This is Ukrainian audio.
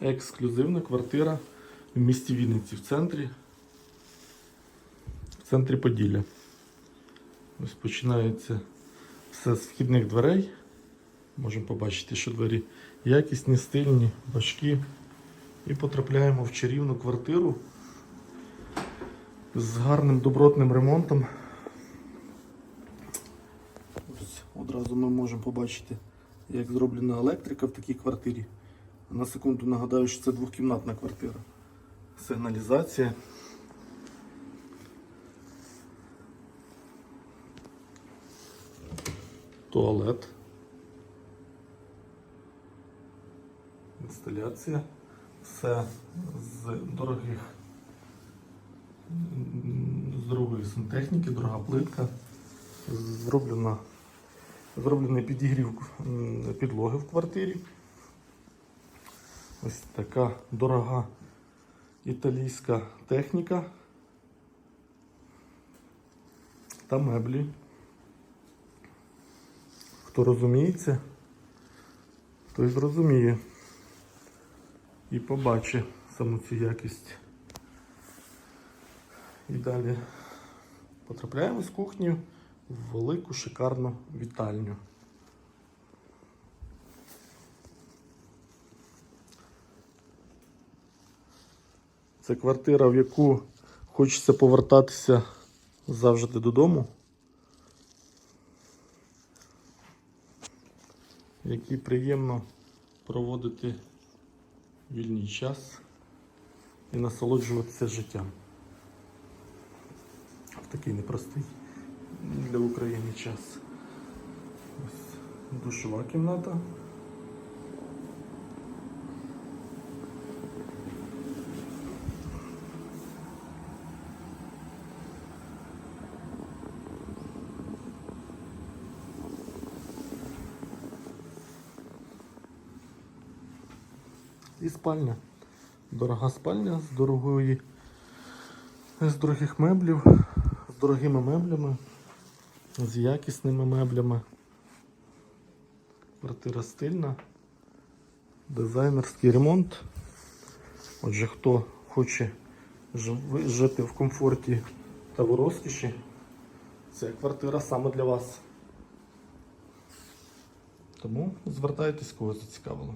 Ексклюзивна квартира в місті Вінниці в центрі. В центрі Поділля. Ось починається все з вхідних дверей. Можемо побачити, що двері якісні, стильні, важкі. І потрапляємо в чарівну квартиру з гарним добротним ремонтом. Ось одразу ми можемо побачити, як зроблена електрика в такій квартирі. На секунду нагадаю, що це двохкімнатна квартира. Сигналізація. Туалет. Інсталяція. Все з дорогих з дорогої сантехніки, дорога плитка. Зроблена, зроблений підігрів підлоги в квартирі. Ось така дорога італійська техніка та меблі. Хто розуміється, той зрозуміє і побачить саму цю якість. І далі потрапляємо з кухні в велику шикарну вітальню. Це квартира, в яку хочеться повертатися завжди додому. В якій приємно проводити вільний час і насолоджуватися життям. В такий непростий для України час. Ось душова кімната. І спальня. Дорога спальня з дорогої, з дорогих меблів, з дорогими меблями, з якісними меблями. Квартира стильна, дизайнерський ремонт. Отже, хто хоче жити в комфорті та в розкіші, це квартира саме для вас. Тому звертайтесь, кого зацікавило.